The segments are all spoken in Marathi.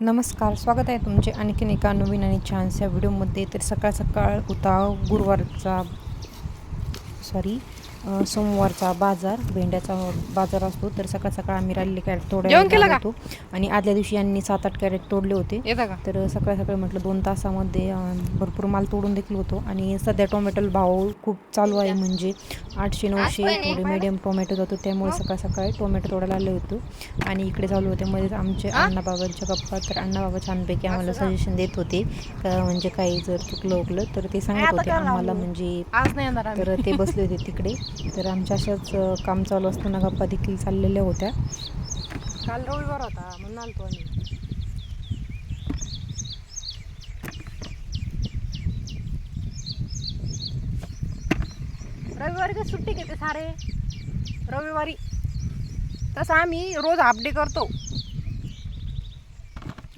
नमस्कार स्वागत आहे तुमचे आणखीन एका नवीन आणि छानशा व्हिडिओमध्ये. तर सकाळ सकाळ होता गुरुवारचा सॉरी सोमवारचा बाजार भेंड्याचा बाजार असतो. तर सकाळ सकाळ आम्ही राहिलेले कॅरेट का? होतो. आणि आदल्या दिवशी यांनी सात आठ कॅरेट तोडले होते. तर सकाळ सकाळी म्हटलं दोन तासामध्ये भरपूर माल तोडून देखील होतो. आणि सध्या टोमॅटोला भाव खूप चालू आहे. म्हणजे आठशे नऊशे थोडे मिडियम टोमॅटो जातो. त्यामुळे सकाळ सकाळी टोमॅटो तोडायला आले होतो. आणि इकडे चालू होते. मध्येच आमचे अण्णाबाबांच्या गप्पा. तर अण्णाबाबा छानपैकी आम्हाला सजेशन देत होते. म्हणजे काही जर चुकलं उकलं तर ते सांगत होते आम्हाला म्हणजे. तर ते बसले होते तिकडे. तर आमच्या अशाच काम चालू असताना गप्पा देखील चाललेल्या होत्या. काल रविवार होता म्हणून आलतो आम्ही. रविवारी का सुट्टी घेते सारे. रविवारी तसं आम्ही रोज हाफ डे करतो.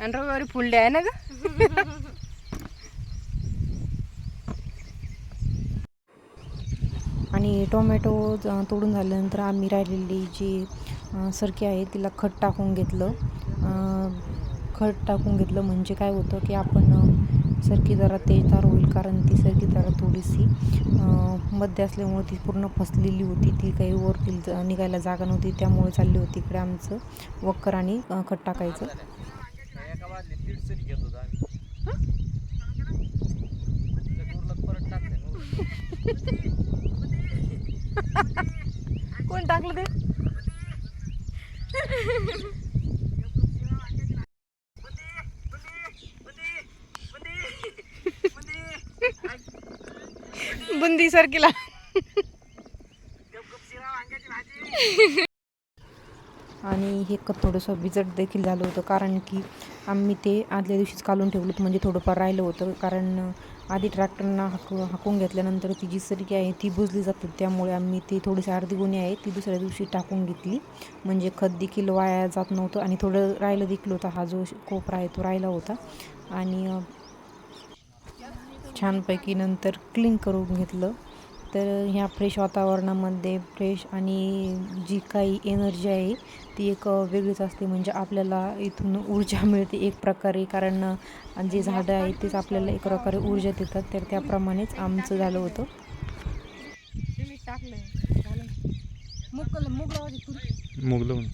आणि रविवारी फुल डे आहे ना ग आणि टोमॅटो ज- तोडून झाल्यानंतर आम्ही राहिलेली जी सरकी आहे तिला खत टाकून घेतलं खत टाकून घेतलं म्हणजे काय होतं की आपण सरकी जरा तेजदार होईल कारण ती सरकी जरा थोडीशी मध्ये असल्यामुळे ती पूर्ण फसलेली होती ती काही वरती निघायला जागा नव्हती त्यामुळे चालली होती इकडे आमचं वक्कर आणि खत टाकायचं परत टाकते टाकलं ते. बुंदी सरकीला. आणि हे क थोडंसं बिजट देखील झालं होतं कारण की आम्ही ते आदल्या दिवशीच काढून ठेवलं म्हणजे थोडंफार राहिलं होतं कारण आधी ट्रॅक्टरना हाक हाकून घेतल्यानंतर ती जी सरकी आहे ती बुजली जाते. त्यामुळे आम्ही ती थोडीशी अर्धी गुणी आहे ती दुसऱ्या दिवशी टाकून घेतली. म्हणजे खत देखील वाया जात नव्हतं आणि थोडं राहिलं देखील होतं. हा जो कोपरा आहे तो राहिला होता. आणि छानपैकी नंतर क्लीन करून घेतलं. तर ह्या फ्रेश वातावरणामध्ये फ्रेश आणि जी काही एनर्जी आहे ती एक वेगळीच असते. म्हणजे आपल्याला इथून ऊर्जा मिळते एक प्रकारे. कारण जे झाडं आहेत तेच आपल्याला एक प्रकारे ऊर्जा देतात. तर त्याप्रमाणेच आमचं झालं होतं. टाकलंय. झालं. मुग मुग लावायची तुरी मुग लावून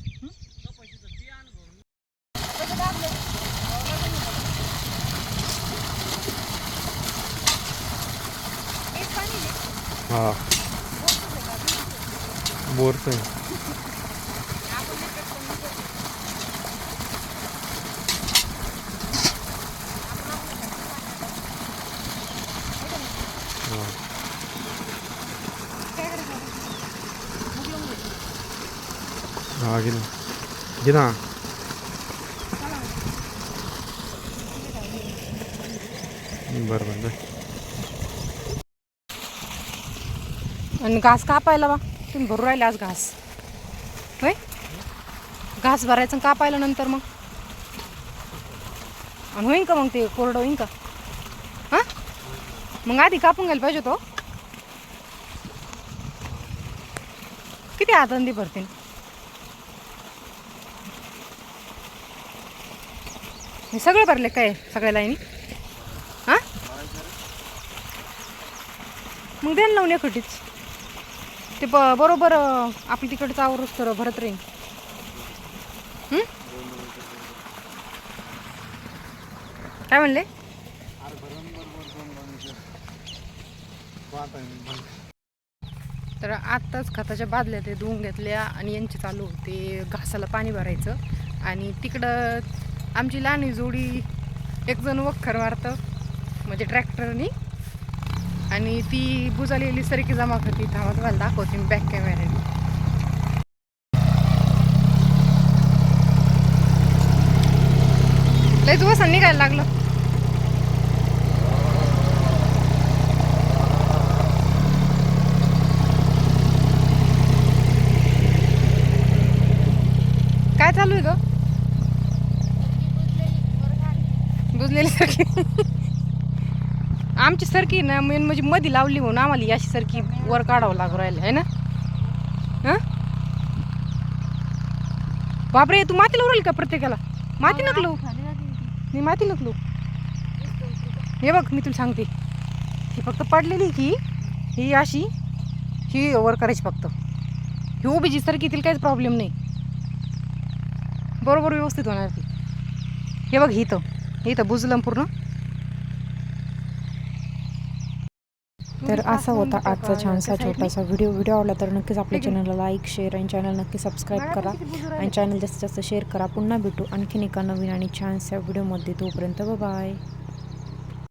हा बोरचं आहे हा. हा घे ना आणि घास कापायला बा. तुम्ही भरू राहिले आज घास. होय? घास भरायचं कापायला नंतर मग. आणि होईन का मग ते कोरडं होईन का? हां? मग आधी कापून घ्यायला पाहिजे तो हो. किती आतंदी भरतील हे सगळं भरले काय सगळ्या लाईनी? हां? मग द्या लावून या एकटीच ते ब बरोबर आपली तिकडचं आवरूच तर भरत राहील काय म्हणले? तर आत्ताच खताच्या बादल्या ते धुवून घेतल्या आणि यांची चालू होते. घासाला पाणी भरायचं. आणि तिकडं आमची लहान जोडी एक जण वखर मारतं. म्हणजे ट्रॅक्टरनी. आणि ती बुजालेली सरकी जमा करते थांबा तुम्हाला दाखवते मी बॅक कॅमेऱ्याने लय दिवस निघायला लागलं. काय चालू आहे ग? बुजलेली सरकी आमची सरकी ना मेन म्हणजे मधी लावली म्हणून आम्हाला ही अशी सरकी वर काढावं लागू राहिलं आहे ना? हां? बापरे तू माती लावू राहिली का प्रत्येकाला? माती नका लावू मी माती नकलो? हे बघ मी तुला सांगते. ही फक्त पडलेली की ही अशी ही वर करायची फक्त. ही उभीची सारखी तिला काहीच प्रॉब्लेम नाही. बरोबर व्यवस्थित होणार ती. हे बघ इथं. हे इथं बुजलं पूर्ण. तर असा होता आजचा छानसा छोटासा व्हिडिओ व्हिडिओ आवडला तर नक्कीच आपल्या चॅनलला लाईक शेअर आणि चॅनल नक्की सबस्क्राईब करा. आणि चॅनल जास्तीत जास्त शेअर करा. पुन्हा भेटू आणखीन एका नवीन आणि छानशा व्हिडिओमध्ये तोपर्यंत बाय